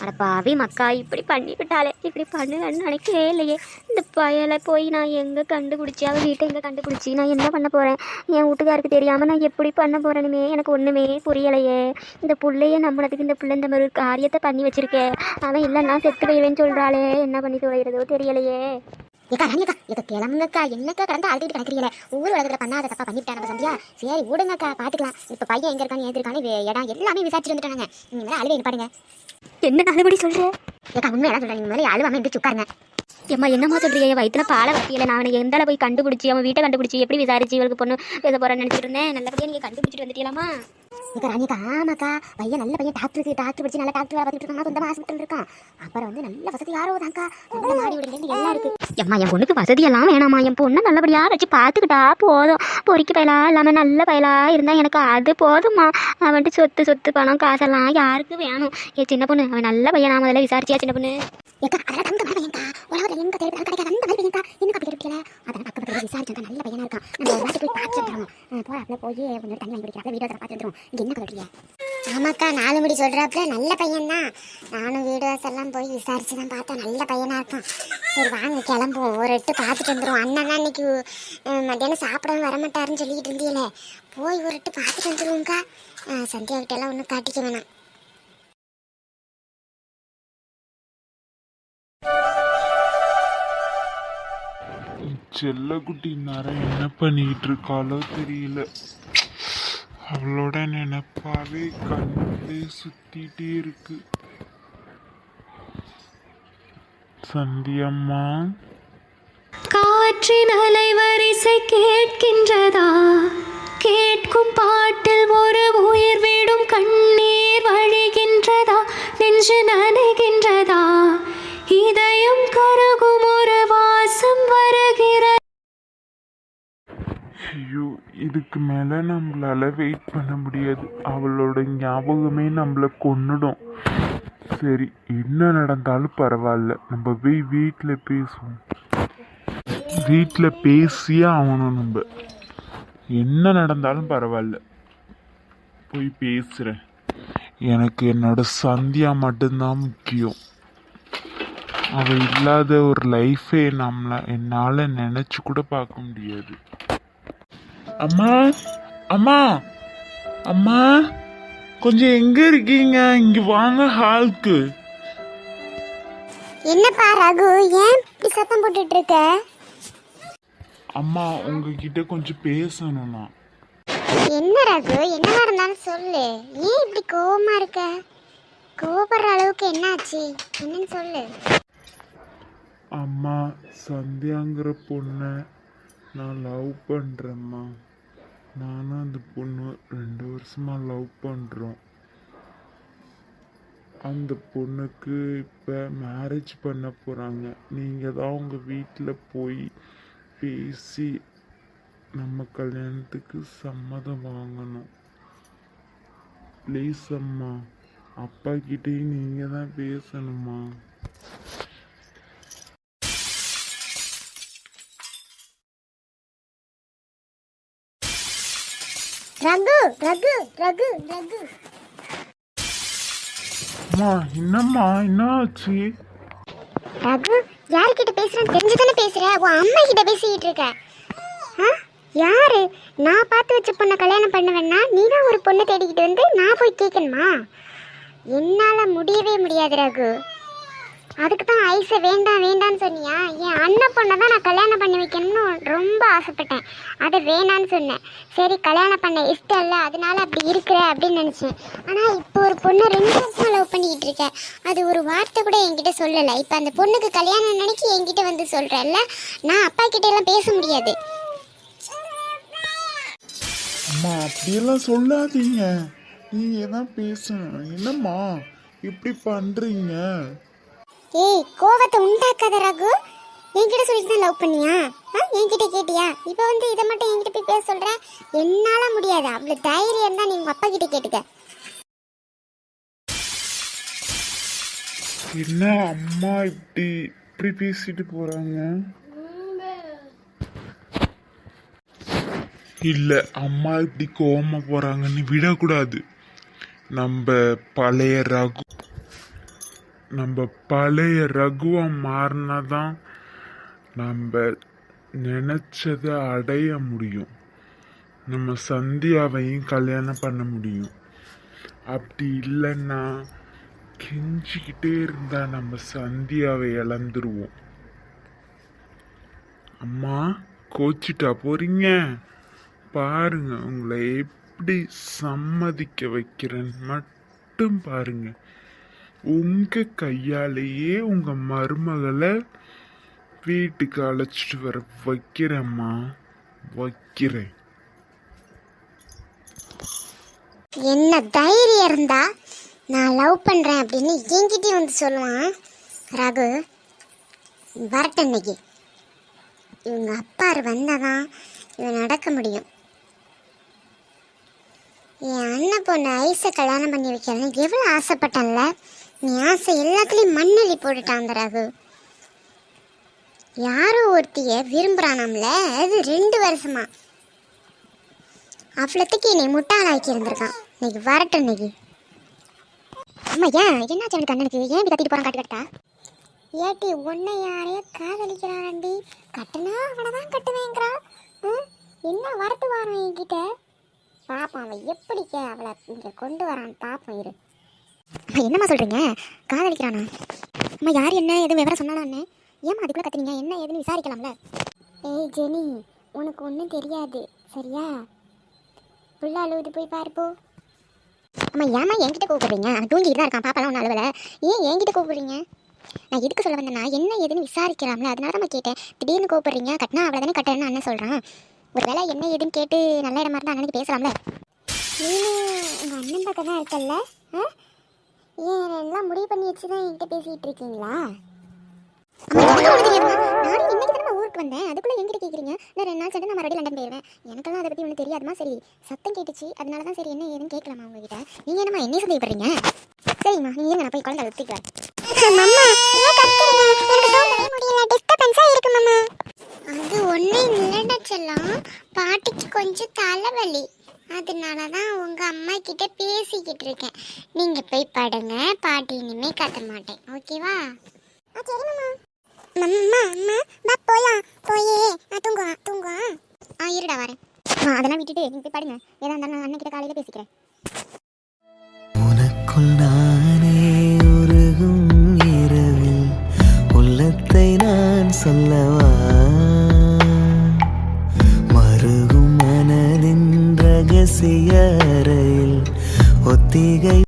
அட பாவி மக்கா இப்படி பண்ணிவிட்டாளே இப்படி பண்ணுவேன்னு நினைக்கவே இல்லையே. இந்த பயலை போய் நான் எங்கே கண்டுபிடிச்சி அவள் வீட்டை எங்கே கண்டுபிடிச்சி நான் என்ன பண்ண போகிறேன் என் வீட்டுக்காருக்கு தெரியாமல் நான் எப்படி பண்ண போகிறேனுமே எனக்கு ஒன்றுமே புரியலையே. இந்த புள்ளைய நம்மளதுக்கு இந்த பிள்ளை இந்த மாதிரி ஒரு காரியத்தை பண்ணி வச்சுருக்கேன் அவன் இல்லைன்னா செத்து போயிடுவேன்னு சொல்கிறாளே என்ன பண்ணி தொலைகிறதோ தெரியலையே. ஏக்கா ரணியக்கா கிளம்புங்கக்கா. என்னக்கா கடந்து அழுதுட்டு கிடக்குறீங்களே? ஊர் உலகத்துல பண்ணாத தப்பா பண்ணிவிட்டா நம்ம சந்தியா. சரி விடுங்கக்கா பாத்துக்கலாம். இப்ப பையன் எங்க இருக்கான்னு வே- இடம் எல்லாமே விசாரிச்சு வந்துட்டாங்க நீங்க மேல அழுவே பாருங்க என்ன நல்லபடி சொல்கிற ஏக்கா உண்மையெல்லாம் சொல்றேன். நீங்க மேலே அழுவாம எந்திரிச்சு உட்காருங்க. ஏம்மா என்னம்மா சொல்கிறீங்க என் வயிற்றுல பாலை வைக்கல நான் அவனை போய் கண்டுபிடிச்சி அவன் வீட்டை கண்டுபிடிச்சி எப்படி விசாரிச்சு இவளுக்கு பொண்ணு பேச போகிறேன்னு நினச்சிட்டு இருந்தேன். நல்லபடியாக நீங்கள் கண்டுபிடிச்சிட்டு வந்துட்டீங்களாமா ஏக்கா ரணியக்கா ஆமாக்கா பையன் நல்ல பையன் டாக்டருக்கு டாக்டர் படிச்சு நல்ல டாக்டர் வேலை பார்த்துட்டு இருக்காங்க சொந்த ஹாஸ்பிட்டல் இருக்கான். அப்புறம் வந்து நல்ல வசதி யாரோ தான்க்கா. நல்ல மாடி வீடு எல்லாம் இருக்கு. எம்மா என் பொண்ணுக்கு வசதியெல்லாம் வேணாம்மா. என் பொண்ணை நல்லபடியாக வச்சு பார்த்துக்கிட்டா போதும். பொறிக்க பயலா இல்லாமல் நல்ல பயலா இருந்தால் எனக்கு அது போதும்மா. அவன்ட்டு சொத்து சொத்து பணம் காசெல்லாம் யாருக்கு வேணும்? ஏ சின்ன பொண்ணு அவன் நல்ல பையனா முதல்ல விசாரிச்சியா சின்ன பொண்ணு? ஏக்கா அதெல்லாம் தங்க மாதிரி பையன்க்கா உலகத்தில் எங்க தேவை கிடைக்காது. அந்த மாதிரி பையன்க்கா என்ன அப்படி இருக்கல அதெல்லாம் பக்கத்துல போய் நல்ல பையனா இருக்கான். நம்ம ஒரு வாட்டி போய் பார்த்து வந்துடுவோம் போறாப்ல போய் கொஞ்சம் தண்ணி வாங்கி குடிக்கிறாப்ல வீடியோ பார்த்து வந்துடுவோம் இங்க என்ன கலக்கிறீங்க ஆமாக்கா நாலு மணி சொல்றாப்ல நல்ல பையன் தான் நானும் வீடியோஸ் எல்லாம் போய் விசாரிச்சு தான் பார்த்தேன். நல்ல பையனாக இருக்கான். சரி வாங்க கிளம்புவோம். ஒரு எட்டு பார்த்துட்டு வந்துடுவோம் அண்ணன் தான் இன்னைக்கு அஹ், மத்தியானம் சாப்பிடவும் வரமாட்டாருன்னு சொல்லிக்கிட்டு இருந்தீங்களே போய் ஒரு எட்டு பார்த்துட்டு வந்துடுவோம்க்கா அஹ், சந்தியா கிட்ட எல்லாம் ஒன்றும் காட்டிக்க வேணாம். செல்லக்குட்டி நேரம் என்ன பண்ணிட்டு இருக்காளோ தெரியல. அவளோட நினைப்பாவே கண்ணே சுத்திட்டே இருக்கு. சந்தியம்மா? காற்றின் அலைவரிசை கேட்கின்றதா? கேட்கும் பாட்டில் ஒரு உயிர் விடும் கண்ணீர் வழிகின்றதா? நெஞ்சு நானே இதுக்கு மேலே நம்மளால வெயிட் பண்ண முடியாது. அவளோட ஞாபகமே நம்மளை கொன்னுடும். சரி என்ன நடந்தாலும் பரவாயில்ல. நம்ம போய் வீட்டில் பேசுவோம். வீட்டில் பேசியே ஆகணும் நம்ம. என்ன நடந்தாலும் பரவாயில்ல. போய் பேசுகிறேன் எனக்கு என்னோட சந்தியா மட்டும்தான் முக்கியம். அவள் இல்லாத ஒரு லைஃபே நம்மளை என்னால் நினச்சி கூட பார்க்க முடியாது. அம்மா அம்மா அம்மா கொஞ்சம் எங்க இருக்கீங்க? இங்க வாங்க ஹால்க்கு. என்னப்பா ரகு ஏன் இப்படி சத்தம் போட்டுட்டு இருக்க அம்மா உங்ககிட்ட கொஞ்சம் பேசணும்னா. என்ன ரகு என்ன இருந்தாலும் சொல்லு. ஏன் இப்படி கோவமா இருக்க? கோவப்படுற அளவுக்கு என்னாச்சு? என்னன்னு சொல்லு. அம்மா சந்தியாங்கிற பொண்ணை நான் லவ் பண்ணுறேம்மா நானும் அந்த பொண்ணு ரெண்டு வருஷமாக லவ் பண்ணுறோம் அந்த பொண்ணுக்கு இப்போ மேரேஜ் பண்ண போகிறாங்க நீங்கள் தான் உங்கள் வீட்டில் போய் பேசி நம்ம கல்யாணத்துக்கு சம்மதம் வாங்கணும். ப்ளீஸ் அம்மா அப்பா கிட்டேயும் நீங்கள் தான் பேசணுமா ரகு ரகு ரகு ரகு. அம்மா என்னம்மா என்ன ஆச்சு ரகு யார்கிட்ட பேசுறேன்னு தெரிஞ்சுதானே பேசுற? உன் அம்மா கிட்ட பேசிக்கிட்டு இருக்க. ஆ? யாரு? நான் பார்த்து வச்ச பொண்ணை கல்யாணம் பண்ணுவேன்னா நீ தான் ஒரு பொண்ணை தேடிக்கிட்டு வந்து நான் போய் கேட்கணுமா? என்னால் முடியவே முடியாது ரகு. அதுக்கு தான் ஐஸை வேண்டாம் வேண்டான்னு சொன்னியா? என் அண்ணன் பொண்ணை தான் நான் கல்யாணம் பண்ணி வைக்கணும்னு ரொம்ப ஆசைப்பட்டேன். அது வேணான்னு சொன்னேன். சரி கல்யாணம் பண்ண இஷ்டம் இல்லை அதனால அப்படி இருக்கிற அப்படின்னு நினச்சேன். ஆனால் இப்போ ஒரு பொண்ணை ரெண்டு வருஷம் லவ் பண்ணிக்கிட்டு இருக்கேன். அது ஒரு வார்த்தை கூட என்கிட்ட சொல்லலை. இப்போ அந்த பொண்ணுக்கு கல்யாணம் நினைக்கி என்கிட்ட வந்து சொல்கிறல்ல நான் அப்பா கிட்ட எல்லாம் பேச முடியாது. அம்மா அப்படியெல்லாம் சொல்லாதீங்க. நீங்கள் தான் பேசணும். என்னம்மா இப்படி பண்ணுறீங்க ஏய் கோவத்தை உண்டாக்காத ரகு. என்கிட்ட சொல்லிட்டு தான் லவ் பண்ணியா? என்கிட்ட கேட்டியா? இப்போ வந்து இதை மட்டும் என்கிட்ட போய் பேச சொல்கிறேன் என்னால் முடியாது. அவ்வளோ தைரியம் தான் நீ உங்க அப்பா கிட்ட கேட்டுக்க. என்ன அம்மா இப்படி இப்படி பேசிட்டு போகிறாங்க இல்லை அம்மா இப்படி கோவமாக போகிறாங்கன்னு விடக்கூடாது. நம்ம பழைய ரகு நம்ம பழைய ரகுவா மாறினாதான் நம்ம நினச்சதை அடைய முடியும். நம்ம சந்தியாவையும் கல்யாணம் பண்ண முடியும். அப்படி இல்லைன்னா கெஞ்சிக்கிட்டே இருந்தால் நம்ம சந்தியாவை இழந்துருவோம். அம்மா கோச்சிட்டா போறீங்க? பாருங்க உங்களை எப்படி சம்மதிக்க வைக்கிறேன்னு மட்டும் பாருங்கள் உங்க கையாலேயே உங்கள் மருமகளை வீட்டுக்கு அழைச்சிட்டு வர வைக்கிறேம்மா. வைக்கிறேன். என்ன தைரியம் இருந்தா நான் லவ் பண்ணுறேன் அப்படின்னு என்கிட்டயும் வந்து சொல்லுவான். ரகு வரட்டும் இன்னைக்கு. இவங்க அப்பாரு வந்தாதான் இவன் நடக்க முடியும். என் அண்ணன் பொண்ணு ஐஸை கல்யாணம் பண்ணி வைக்கிறேன்னு எவ்வளோ ஆசைப்பட்டேன்ல. நீ ஆசை எல்லாத்துலேயும் மண்ணள்ளி போட்டுட்டான் அந்த ரகு. யாரோ ஒருத்திய விரும்புகிறானாம்ல அது ரெண்டு வருஷமா. அவ்வளோத்துக்கு என்னை முட்டாளாக்கி இருந்திருக்கான். இன்னைக்கு வரட்டும் இன்னைக்கு. அம்மா ஏன்? என்னாச்சு அவனுக்கு அண்ணனுக்கு? ஏன் இப்படி கத்திட்டு போகிறான் காட்டு கட்டா ஏட்டி உன்னை யாரையோ காதலிக்கிறான்டி கட்டுனா அவனை தான் கட்டுவேங்கிறான் ம்? என்ன வரத்து வாரம் என்கிட்ட? பாப்போம் அவன் எப்படி அவளை இங்கே கொண்டு வரான்னு பார்ப்போம் இரு. என்னம்மா சொல்கிறீங்க காதலிக்கிறானா? அம்மா யார் என்ன எதுவும் விவரம் சொன்னானே ஏம்மா அதுக்குள்ள கத்துனீங்க? என்ன ஏதுன்னு விசாரிக்கலாம்ல? ஏய் ஜெனி உனக்கு ஒன்றும் தெரியாது சரியா? புள்ள அழுவுது போய் பாருப்போ அம்மா ஏம்மா என்கிட்ட கூப்பிடுறீங்க? அவன் தூங்கிட்டு தான் இருக்கான் பாப்பாலாம் ஒன்றும் அழுவலை. ஏன் என்கிட்ட கூப்பிடுறீங்க? நான் எதுக்கு சொல்ல வந்தேன்னா என்ன ஏதுன்னு விசாரிக்கலாம்ல. அதனால தான் கேட்டேன். திடீர்னு கூப்பிடுறீங்க கட்டினா அவ்வளோ தானே கட்டுறேன்னு அண்ணன் சொல்கிறான் ஒருவேளை என்ன ஏதுன்னு கேட்டு நல்ல இடமா இருந்தால் அண்ணனுக்கு பேசலாம்ல. நீ உங்கள் அண்ணன் பக்கம் தான் இருக்கல்ல? ஆ ஏன் எல்லாம் முடிவு பண்ணி வச்சு தான் என்கிட்ட பேசிகிட்டு இருக்கீங்களா. நானும் இன்னைக்கு தானே ஊருக்கு வந்தேன். அதுக்குள்ள எங்கிட்ட கேக்குறீங்க? நான் ரெண்டு நாள் நான் மறுபடியும் லண்டன் எனக்கெல்லாம் அதை பத்தி ஒன்றும் தெரியாதுமா சரி சத்தம் கேட்டுச்சு. அதனால தான் சரி என்ன ஏதுன்னு கேட்கலாமா உங்ககிட்ட? நீங்க என்னம்மா என்ன சந்தேகப்படுறீங்க? சரிம்மா நீங்க இருங்க, நான் போய் குழந்தை எடுத்துக்கிறேன் அது ஒன்றும் இல்லைடா செல்லம் பாட்டிக்கு கொஞ்சம் தலைவலி. அதனால தான் உங்க அம்மா கிட்ட பேசிக்கிட்டு இருக்கேன். நீங்க போய் படுங்க. பாட்டி இனிமே கத்த மாட்டேன். ஓகேவா? சரிம்மா அம்மா அம்மா பா போலாம். போயே. நான் தூங்குவான் தூங்குவான் ஆ இருடா வரேன். ஆ அதெல்லாம் விட்டுட்டு நீங்க போய் படுங்க. ஏதா இருந்தாலும் அண்ணன் கிட்ட காலையில பேசிக்கிறேன். உனக்குள் நானே உருகும் இரவில் உள்ளத்தை நான் சொல்லவா ஒத்திகை